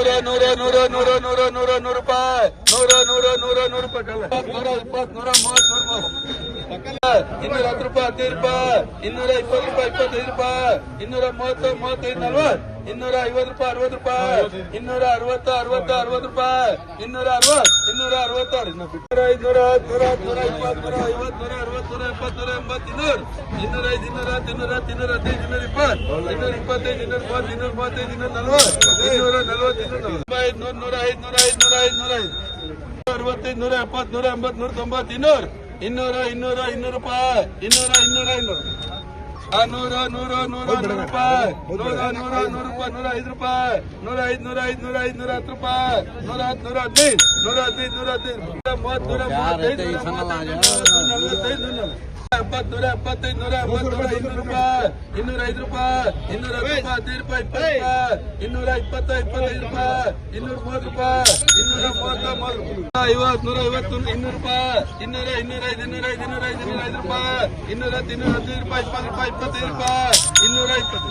ನೂರ ನೂರ ನೂರ ನೂರ ನೂರ, ನೂರು ರೂಪಾಯಿ ನೂರ ನೂರ ನೂರ, ನೂರು ರೂಪಾಯಿ. ನೂರ ಇಪ್ಪತ್ತು ನೂರ ಮೂವತ್ತು ನೂರ ಮೂವತ್ತು ಇನ್ನೂರ ಹತ್ತು ರೂಪಾಯಿ ಹದಿನೈದು ರೂಪಾಯಿ, ಇನ್ನೂರ ಇಪ್ಪತ್ತು ರೂಪಾಯಿ, ಇಪ್ಪತ್ತೈದು ರೂಪಾಯಿ, ಇನ್ನೂರ ಮೂವತ್ತು, ಮೂವತ್ತೈದು, ನಲ್ವತ್ತು, ಇನ್ನೂರ ಐವತ್ತು ರೂಪಾಯಿ, ಅರವತ್ತು ರೂಪಾಯಿ, ಇನ್ನೂರ ಅರವತ್ತು ಅರವತ್ತು ಅರವತ್ತು ರೂಪಾಯಿ, ಇನ್ನೂರ ಅರವತ್ತು, ಇನ್ನೂರ ಅರವತ್ತಾರು ಇನ್ನೂರ ಐದುನೂರ ನೂರ ನೂರ ಇಪ್ಪತ್ತು ನೂರ ಐವತ್ತು ನೂರ ಅರವತ್ತು ನೂರ ಎಪ್ಪತ್ತು ನೂರ ಎಂಬತ್ತು, ಇನ್ನೂರು, ಇನ್ನೂರ ಐದು, ಇನ್ನೂರ ಇನ್ನೂರ ಇನ್ನೂರ ಹದಿನೈದು, ಇನ್ನೂರ ಇಪ್ಪತ್ತು, ಇನ್ನೂರ ಇಪ್ಪತ್ತೈದು, ಇನ್ನೂರ ಮೂವತ್ತು, ಇನ್ನೂರ ಮೂವತ್ತೈದು, ಇನ್ನೂರ ನಲ್ವತ್ತು ಇನ್ನೂರ ನಲ್ವತ್ತು, ಇನ್ನೂರ ನಲವತ್ತು ನೂರ ನೂರ ಐದು ನೂರ ಐದು ನೂರ ಐದು ನೂರ ಐದು ಅರವತ್ತೈದು ನೂರ ಎಪ್ಪತ್ತು ನೂರ ಎಂಬತ್ತು ನೂರ ತೊಂಬತ್ತು, ಇನ್ನೂರು ಇನ್ನೂರ ಇನ್ನೂರ, ಇನ್ನೂರು ರೂಪಾಯಿ. ಇನ್ನೂರ ಇನ್ನೂರ, ಇನ್ನೂರು. ನೂರ ನೂರ ನೂರ, ನೂರು ರೂಪಾಯಿ. ನೂರ ನೂರ, ನೂರು ರೂಪಾಯಿ, ನೂರ ಐದು ರೂಪಾಯಿ. ನೂರ ಐದು ನೂರ ಐದು ನೂರ ಐದು, ನೂರ ಹತ್ತು ರೂಪಾಯಿ. ನೂರ ಹತ್ತು, ನೂರ ಹದಿನೈದು. ನೂರ ಹದಿನೈದು ನೂರ ಹದಿನೈದು. ಮೂವತ್ತು, ನೂರ ಮೂವತ್ತೈದು ನೂರ ಮೂವತ್ತೈದು, ನೂರ ಎಪ್ಪತ್ತು ನೂರ ಎಪ್ಪತ್ತೈದು ನೂರ ಎಂಬತ್ತು ನೂರ ಇನ್ನೂರು ರೂಪಾಯಿ ಇನ್ನೂರ ಐದು ರೂಪಾಯಿ ಇನ್ನೂರ ರೂಪಾಯಿ ಹದಿನೈದು ರೂಪಾಯಿ ಇಪ್ಪತ್ತು ರೂಪಾಯಿ ಇನ್ನೂರ ಇಪ್ಪತ್ತ ಇಪ್ಪತ್ತೈದು ರೂಪಾಯಿ ಇನ್ನೂರ ಮೂವತ್ತು ರೂಪಾಯಿ ಇನ್ನೂರ ಮೂವತ್ತ ಮೂವತ್ತು ಐವತ್ತು ನೂರ ಐವತ್ತು ಇನ್ನೂರು ರೂಪಾಯಿ ಇನ್ನೂರ ಇನ್ನೂರ ಐದು ಇನ್ನೂರ ಐದು ಇನ್ನೂರ ಐದು ಇನ್ನೂರ ಐದು ರೂಪಾಯಿ ಇನ್ನೂರ ಇನ್ನೂರ ಹದಿನೈದು ರೂಪಾಯಿ ಇಪ್ಪತ್ತು ರೂಪಾಯಿ ಇಪ್ಪತ್ತೈದು ರೂಪಾಯಿ ಇನ್ನೂರ ಇಪ್ಪತ್ತು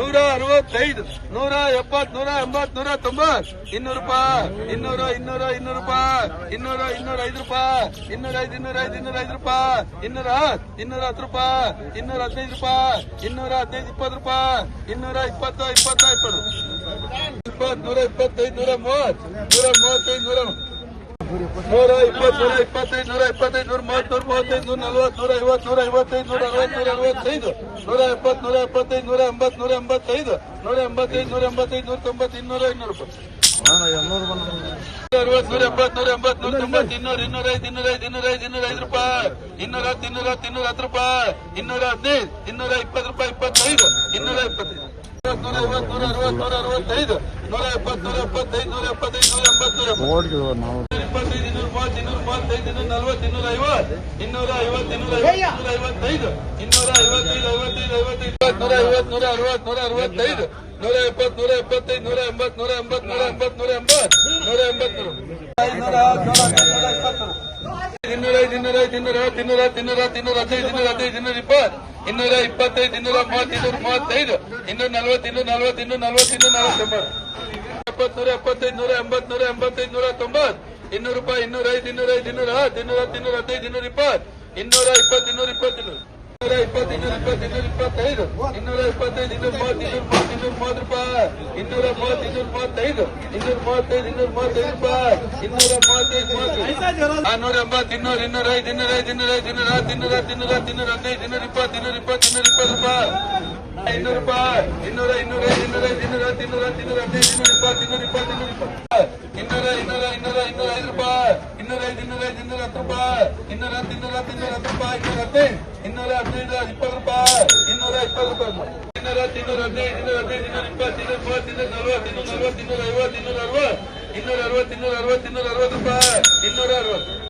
ನೂರ ಅರವತ್ತೈದು ನೂರ ಎಪ್ಪತ್ ನೂರ ಎಂಬತ್ ನೂರ ತೊಂಬತ್ ಇನ್ನೂರು ರೂಪಾಯಿ, ಇನ್ನೂರ ಇನ್ನೂರ, ಇನ್ನೂರು ರೂಪಾಯಿ, ಇನ್ನೂರ ಇನ್ನೂರ ಐದು ರೂಪಾಯಿ ಇನ್ನೂರ ಐದು ಇನ್ನೂರ ಐದು ಇನ್ನೂರ ಐದು ರೂಪಾಯಿ, ಇನ್ನೂರ ಇನ್ನೂರ ಹತ್ತು ರೂಪಾಯಿ ಇನ್ನೂರ ಹದಿನೈದು ರೂಪಾಯಿ ಇನ್ನೂರ ಹದಿನೈದು ಇಪ್ಪತ್ತು ರೂಪಾಯಿ ಇನ್ನೂರ ಇಪ್ಪತ್ತು, ಇಪ್ಪತ್ತ. ಇಪ್ಪತ್ತು ಇಪ್ಪತ್ತು ನೂರ ಇಪ್ಪತ್ತೈದು ನೂರ ಮೂವತ್ತು ನೂರ ಮೂವತ್ತೈದು ನೂರ ನೂರ ಇಪ್ಪತ್ತು ನೂರ ಇಪ್ಪತ್ತೈದು ನೂರ ಇಪ್ಪತ್ತೈದು ನೂರ ಮೂವತ್ತು, ನೂರ ಮೂವತ್ತೈದು, ನೂರ ನಲವತ್ತು, ನೂರ ಐವತ್ತು, ನೂರ ಐವತ್ತೈದು, ನೂರ ಅರವತ್ತು, ನೂರ ಅರವತ್ತೈದು, ನೂರ ಎಪ್ಪತ್ತು, ನೂರ ಎಪ್ಪತ್ತೈದು, ನೂರ ಎಂಬತ್ತು, ನೂರ ಎಂಬತ್ತೈದು ನೂರ ಎಂಬತ್ತೈದು ನೂರ ಎಂಬತ್ತೈದು, ನೂರ ತೊಂಬತ್ತು, ಇನ್ನೂರ ಐನೂರು ಅರವತ್ತು, ನೂರ ಎಪ್ಪತ್ತು, ನೂರ ಎಂಬತ್ತು, ನೂರ ತೊಂಬತ್ತು, ಇನ್ನೂರು, ಇನ್ನೂರ ಐದು ಇನ್ನೂರ ಐದು ಇನ್ನೂರ ಐದು ಇನ್ನೂರ ಐದು ರೂಪಾಯಿ. ಇನ್ನೂರ ಹತ್ತು ಇನ್ನೂರ ಹತ್ತು ಇನ್ನೂರ ಹತ್ತು ರೂಪಾಯಿ. ಇನ್ನೂರ ಹದಿನೈದು, ಇನ್ನೂರ ಇಪ್ಪತ್ತು ರೂಪಾಯಿ, ಇಪ್ಪತ್ತೈದು, ಇನ್ನೂರ ಇಪ್ಪತ್ತೈದು. ನೂರ ಐವತ್ತು ನೂರ ಅರವತ್ತು ನೂರ ಅರವತ್ತೈದು ನೂರ ಎಪ್ಪತ್ತು ನೂರ ಎಪ್ಪತ್ತೈದು ನೂರ ಎಪ್ಪತ್ತೈದು ನೂರ ಎಂಬತ್ತು ನೂರ ಐವತ್ತೈದು ನೂರ ಐವತ್ತು ನೂರ ಅರವತ್ತು ನೂರ ಅರವತ್ತೈದು ನೂರ ಎಪ್ಪತ್ತು ನೂರ ಎಪ್ಪತ್ತೈದು ನೂರ ಎಂಬತ್ತು ನೂರ ಎಂಬತ್ತು ನೂರ ಎಂಬತ್ತು ನೂರ ಎಂಬತ್ತು ನೂರ ಎಂಬತ್ತು ಇನ್ನೂರ ನೂರ ಇಪ್ಪತ್ತು ಇನ್ನೂರ ಐದು ಇನ್ನೂರ ಐದು ಇನ್ನೂರ ಹತ್ತು ಇನ್ನೂರ ಹತ್ತು ಇನ್ನೂರ ಹತ್ತು ಇನ್ನೂರ ಹದಿನೈದು ಇನ್ನೂರ ಹದಿನೈದು ಇನ್ನೂರ ಇಪ್ಪತ್ತು ಇನ್ನೂರ ಇಪ್ಪತ್ತೈದು, ಇನ್ನೂರ ಮೂವತ್ತು ಇನ್ನೂರ ಮೂವತ್ತೈದು, ಇನ್ನೂರ ನಲ್ವತ್ತು ಇನ್ನೂರ ನಲ್ವತ್ತು ಇನ್ನೂರ ನಲ್ವತ್ತು, ಇನ್ನೂರ ನಲವತ್ತೊಂಬತ್ತು. ಎಪ್ಪತ್ತೈದು, ನೂರ ಎಂಬತ್ ನೂರ ಎಂಬತ್ತೈದು, ನೂರ ತೊಂಬತ್ತು. ಇನ್ನೂರು ರೂಪಾಯಿ ಇನ್ನೂರ ಐದು ಇನ್ನೂರ ಐದು ಇನ್ನೂರ ಹತ್ತು ಇನ್ನೂರ ಹತ್ತು ಇನ್ನೂರ ಹದಿನೈದು ಇನ್ನೂರ ಇಪ್ಪತ್ತು ಇನ್ನೂರ ಇಪ್ಪತ್ತು, ಇನ್ನೂರ. ಇನ್ನೂರು ಇನ್ನೂರ ಇಪ್ಪತ್ತು ಇನ್ನೂರ ಇಪ್ಪತ್ತು ಇನ್ನೂರ ಇಪ್ಪತ್ತೈದು ಇನ್ನೂರ ಇಪ್ಪತ್ತೈದು ಇನ್ನೂರ ಮೂವತ್ತು ಇನ್ನೂರ ಮೂವತ್ತು ಇನ್ನೂರ ಮೂವತ್ತು ರೂಪಾಯಿ ಇನ್ನೂರ ಮೂವತ್ತು ಇನ್ನೂರ ಮೂವತ್ತೈದು ಇನ್ನೂರ ಮೂವತ್ತೈದು ಇನ್ನೂರ ಮೂವತ್ತೈದು ರೂಪಾಯಿ ಇನ್ನೂರ ಮೂವತ್ತೈದು ಮೂವತ್ತೈದು ನಾನ್ನೂರ ಎಂಬತ್ತು ಇನ್ನೂರ ಇನ್ನೂರ ಐದು ಇನ್ನೂರ ಐದು ಇನ್ನೂರ ಐದು ಇನ್ನೂರ ಹತ್ತು ಇನ್ನೂರ ಹತ್ತು ಇನ್ನೂರ ಹತ್ತು ಇನ್ನೂರ ಹದಿನೈದು ಇನ್ನೂರ ಇಪ್ಪತ್ತು ಇನ್ನೂರ ಇಪ್ಪತ್ತು ಇನ್ನೂರ ಇಪ್ಪತ್ತು ರೂಪಾಯಿ ಇನ್ನೂರು ರೂಪಾಯಿ ಇನ್ನೂರ ಇನ್ನೂರ ಐದು ಇನ್ನೂರ ಐದು ಇನ್ನೂರ ಹತ್ತು ಇನ್ನೂರ ಹತ್ತು ಇನ್ನೂರ ಹದಿನೈದು ಇನ್ನೂರ ಇಪ್ಪತ್ತು ಇನ್ನೂರ ಇಪ್ಪತ್ತು ಇನ್ನೂರ ಇಪ್ಪತ್ತು ಇನ್ನೂರ ಇನ್ನೂರ ಇನ್ನೂರ ಇನ್ನೂರ ಐದು ರೂಪಾಯಿ ಇನ್ನೂರ ಐದು ಇನ್ನೂರ ಐದು ಇನ್ನೂರ ಹತ್ತು ರೂಪಾಯಿ ಇನ್ನೂರ ಹತ್ತು ಇನ್ನೂರ ಹತ್ತು ಇನ್ನೂರ ಹತ್ತು ರೂಪಾಯಿ ಇನ್ನೂರ ಹದಿನೈದು ಇನ್ನೂರ ಹದಿನೈದು, ಇಪ್ಪತ್ತು ರೂಪಾಯಿ. ಇನ್ನೂರ ಇಪ್ಪತ್ತು ರೂಪಾಯಿ ಇನ್ನೂರ ಇನ್ನೂರ ಹದಿನೈದು ಇನ್ನೂರ ಹದಿನೈದು, ಇನ್ನೂರ ಇಪ್ಪತ್ತು, ಇನ್ನೂರ ಮೂವತ್ತು, ಇನ್ನೂರ ನಲ್ವತ್ತು ಇನ್ನೂರ ನಲ್ವತ್ತು, ಇನ್ನೂರ ಐವತ್ತು ಇನ್ನೂರ ಅರವತ್ತು ಇನ್ನೂರ ಅರವತ್ತು ಇನ್ನೂರ ಅರವತ್ತು ಇನ್ನೂರ ಅರವತ್ತು ರೂಪಾಯಿ. ಇನ್ನೂರ ಅರವತ್ತು.